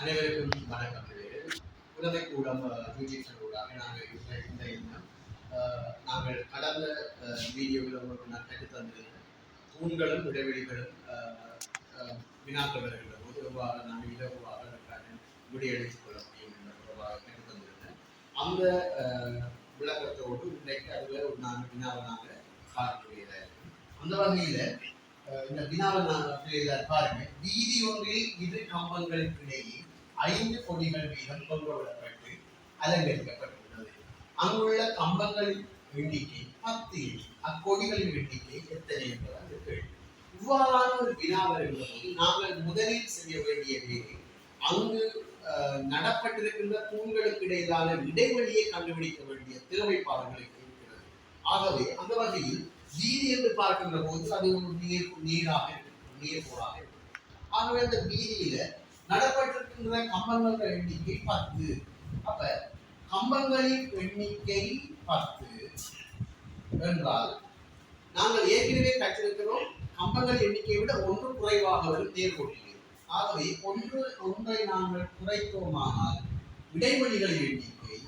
அனைவருக்கும் வணக்கம். உலகை கூடம் யூடியூப் நாங்கள் இந்த எண்ணம் நாங்கள் கடந்த வீடியோவில் உங்களுக்கு நான் கற்று தந்திருந்தேன் தூண்களும் இடைவெளிகளும் அஹ், அஹ், வினாக்கள் வருகின்ற போது எவ்வாறு நாங்கள் இலகுவாக அதற்கான விடையளித்துக் கொள்ள முடியும் என்ற தொடர்பாக கற்று தந்திருந்தேன் அந்த விளக்கத்தோடு இன்றைக்கு அதுவே ஒரு நான்கு வினாவை நாங்கள் பார்க்கக்கூடியதாக இருக்கும் அந்த வகையில் இந்த வினாவை நாங்கள் பாருங்கள் வீதி ஒன்றில் இரு கம்பங்களுக்கு இடையே ஐந்து கொடிகள் வீதம் கொண்டு வரப்பட்டு அலங்கரிக்கப்பட்டுள்ளது. அங்குள்ள கம்பங்களின் எண்ணிக்கை பத்து எண்ணி அக்கொடிகளின் எண்ணிக்கை எத்தனை என்பதால் கேள்வி இவ்வாறான ஒரு வினா வருகின்ற போது நாங்கள் முதலில் செய்ய வேண்டிய வேலை அங்கு நடப்பட்டிருக்கின்ற தூண்களுக்கு இடையிலான இடைவெளியை கண்டுபிடிக்க வேண்டிய திறமைப்பாளர்களுக்கு இருக்கிறது ஆகவே அந்த வகையில் வீதி என்று பார்க்கின்ற போது அது ஒரு நீர் நீராக இருக்கும் நீர் போலாக இருக்கும். ஆகவே அந்த வீதியில நடப்பட்டிருக்கின்ற கம்பங்கள் எண்ணிக்கை பத்து. அப்ப கம்பங்களின் எண்ணிக்கை பத்து என்றால் நாங்கள் ஏற்கனவே கற்றிருக்கிறோம் கம்பங்கள் எண்ணிக்கையை விட ஒன்று குறைவாக வரும் நேர்கோட்டில். ஆகவே ஒன்று ஒன்றை நாங்கள் குறைத்தோமானால் இடைவெளிகளின் எண்ணிக்கை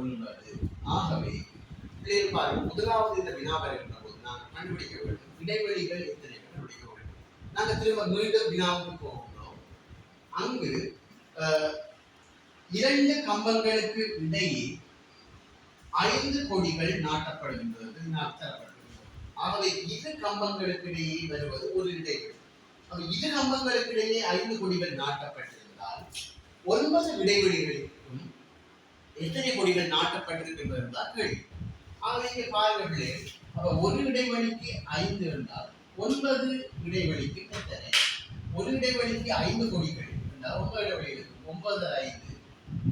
ஒன்பது. ஆகவே பாருங்கள் முதலாவது இந்த வினாவர் என்ற போது நாங்கள் கண்டுபிடிக்க வேண்டும். இடைவெளிகள் எத்தனை? நாங்கள் திரும்ப மீண்டும் வினாவுக்கு போகிறோம். அங்கு அஹ், இரண்டு கம்பங்களுக்கு இடையே ஐந்து கொடிகள் நாட்டப்படுகின்றது நாட்டப்படுகின்றது. ஆகவே இரு கம்பங்களுக்கு இடையே வருவது ஒரு இடைவெளி. இரு கம்பங்களுக்கு இடையே ஐந்து கொடிகள் நாட்டப்பட்டிருந்தால் ஒன்பது இடைவெளிகளுக்கும் எத்தனை கொடிகள் நாட்டப்பட்டிருக்கின்றது என்றால் கேள்வி. ஆகவே இங்கே பாருங்களே அப்ப ஒரு இடைவெளிக்கு ஐந்து இருந்தால் ஒன்பது இடைவெளிக்கு எத்தனை ஒரு இடைவெளிக்கு ஐந்து கொடிகள் என்றால் ஒன்பது இடைவெளி ஒன்பது ஐந்து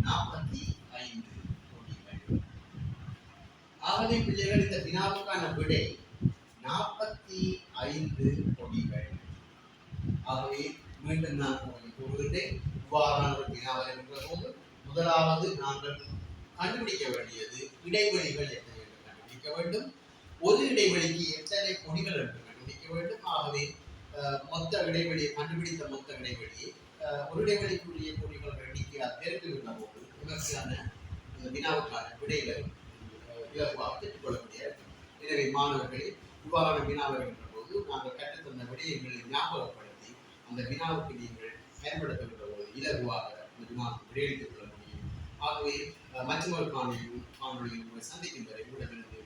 நாற்பத்தி ஐந்து கோடிகள். ஆகவே பிள்ளைகள் இந்த வினாவுக்கான விடை நாற்பத்தி ஐந்து கோடிகள். ஆகவே மீண்டும் நான் உங்களுக்கு கூறுகின்றேன். இவ்வாறான ஒரு வினாவை என்ற போது முதலாவது நாங்கள் கண்டுபிடிக்க வேண்டியது இடைவெளிகள் எத்தனை என்று கண்டுபிடிக்க வேண்டும். ஒரு இடைவெளிக்கு எத்தனை கொடிகள் என்று கண்டுபிடிக்க வேண்டும் ஆகவே மொத்த இடைவெளியை கண்டுபிடித்த மொத்த இடைவெளியை ஒரு இடைவெளிக்குரிய கொடிகள் எண்ணிக்கையாக தெரிந்துகின்ற போது இதற்கான வினாவுக்கான விடைகள் இலகுவாக பெற்றுக்கொள்ளக்கூடிய இருக்கும். எனவே மாணவர்களே இவ்வாறான வினா வருகின்ற போது நாங்கள் கற்றுத்தந்த விடயங்களை ஞாபகப்படுத்தி அந்த வினாவுக்கு நீங்கள் பயன்படுத்துகின்ற போது இலகுவாக இந்த வினாவுக்கு விடையளித்துக் கொள்ள முடியும் ஆகவே அஹ், மற்றொரு காணொலியும் காணொலியும் சந்திக்கும் வரை உங்களிடமிருந்து